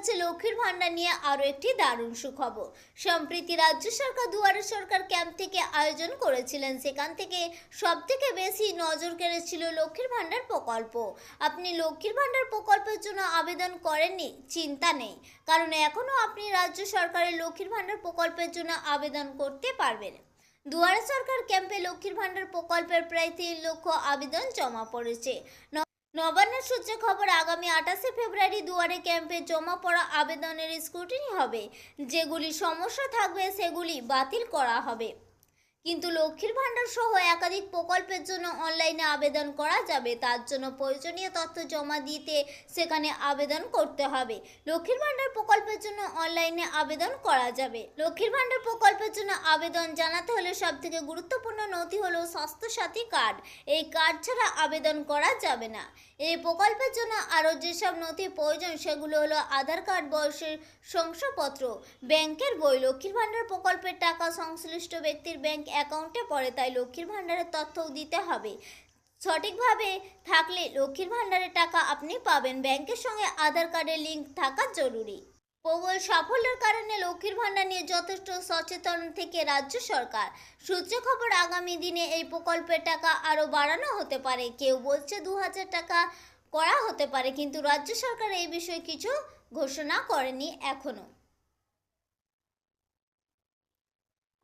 যাচ্ছে লক্ষ্মীর ভাণ্ডার নিয়ে আরও একটি দারুণ সুখবর। সম্প্রীতি রাজ্য সরকার, দুয়ারে সরকার ক্যাম্প থেকে আয়োজন করেছিলেন। সেখান থেকে সব থেকে বেশি নজর কেড়েছিল লক্ষ্মীর ভাণ্ডার প্রকল্প। আপনি লক্ষ্মীর ভাণ্ডার প্রকল্পের জন্য আবেদন করেননি? চিন্তা নেই। কারণ এখনও আপনি রাজ্য সরকারের লক্ষ্মীর ভাণ্ডার প্রকল্পের জন্য আবেদন করতে পারবেন। দুয়ারে সরকার ক্যাম্পে লক্ষ্মীর ভাণ্ডার প্রকল্পের প্রায় তিন লক্ষ আবেদন জমা পড়েছে। নবান্নের সূত্রে খবর, আগামী আঠাশে ফেব্রুয়ারি দুয়ারে ক্যাম্পে জমা পড়া আবেদনের স্ক্রুটিনি হবে। যেগুলি সমস্যা থাকবে, সেগুলি বাতিল করা হবে। কিন্তু লক্ষ্মীর ভাণ্ডার সহ একাধিক প্রকল্পের জন্য অনলাইনে আবেদন করা যাবে। তার জন্য প্রয়োজনীয় তথ্য জমা দিতে সেখানে আবেদন করতে হবে। লক্ষ্মীর ভাণ্ডার প্রকল্পের জন্য অনলাইনে আবেদন করা যাবে। লক্ষ্মীর ভাণ্ডার প্রকল্পের জন্য আবেদন জানাতে হলে সব থেকে গুরুত্বপূর্ণ নথি হলো স্বাস্থ্যসাথী কার্ড। এই কার্ড ছাড়া আবেদন করা যাবে না। এই প্রকল্পের জন্য আরও যেসব নথি প্রয়োজন সেগুলো হলো আধার কার্ড, বয়সের শংসাপত্র, ব্যাংকের বই, লক্ষ্মীর ভাণ্ডার প্রকল্পের টাকা সংশ্লিষ্ট ব্যক্তির ব্যাংক অ্যাকাউন্টে পড়ে, তাই লক্ষ্মীর ভাণ্ডারের তথ্যও দিতে হবে। সঠিকভাবে থাকলে লক্ষ্মীর ভাণ্ডারের টাকা আপনি পাবেন। ব্যাংকের সঙ্গে আধার কার্ডের লিঙ্ক থাকা জরুরি। প্রবল সাফল্যের কারণে লক্ষ্মীর ভাণ্ডার নিয়ে যথেষ্ট সচেতন থেকে রাজ্য সরকার। সূত্রে খবর আগামী দিনে এই প্রকল্পের টাকা আরও বাড়ানো হতে পারে। কেউ বলছে দু হাজার টাকা করা হতে পারে, কিন্তু রাজ্য সরকার এই বিষয়ে কিছু ঘোষণা করেনি এখনও।